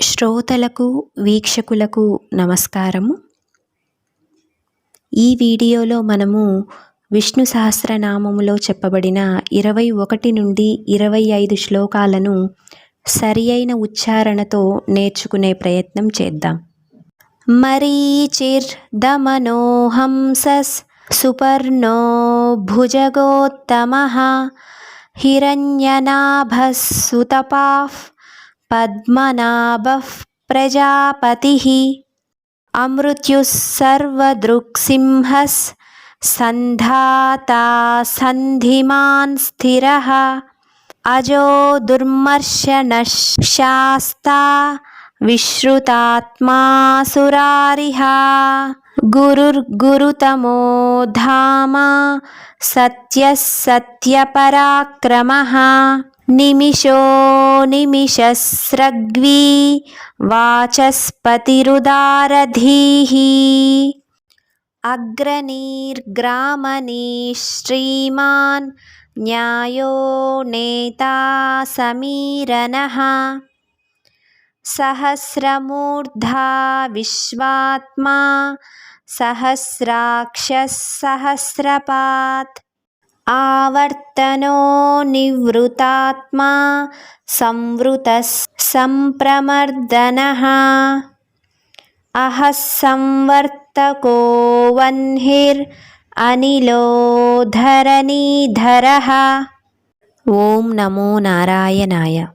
శ్రోతలకు వీక్షకులకు నమస్కారము. ఈ వీడియోలో మనము విష్ణు సహస్రనామములో చెప్పబడిన ఇరవై ఒకటి నుండి ఇరవై ఐదు శ్లోకాలను సరి అయిన ఉచ్చారణతో నేర్చుకునే ప్రయత్నం చేద్దాం. మరీచిర్దమనోహంసస్ సుపర్ణో భుజగోత్తమ హిరణ్యనాభः సుతపాः పద్మనాభ ప్రజాపతి అమృత్యుసర్వదృక్సింహస్ సంధాతా సంధిమాన్ స్థిర అజో దుర్మర్శన శాస్తా విశ్రుతాత్మాసురారిహ గురుర్గురుతమో ధామ సత్యः సత్యపరాక్రమः నిమిషో నిమిషస్రగ్వీ వాచస్పతిరుదారధీः అగ్రనీర్గ్రామనీ శ్రీమాన్ న్యాయో నేతా సమీరనः సహస్రమూర్ధా విశ్వాత్మా సహస్రాక్షः సహస్రపాత్ ఆవర్తనో నివృతాత్మా సంవృతः సంప్రమర్దనः. అహः సంవర్తకో వహ్నిర్ అనిలో ధరణీధరः. ఓం నమో నారాయణాయ.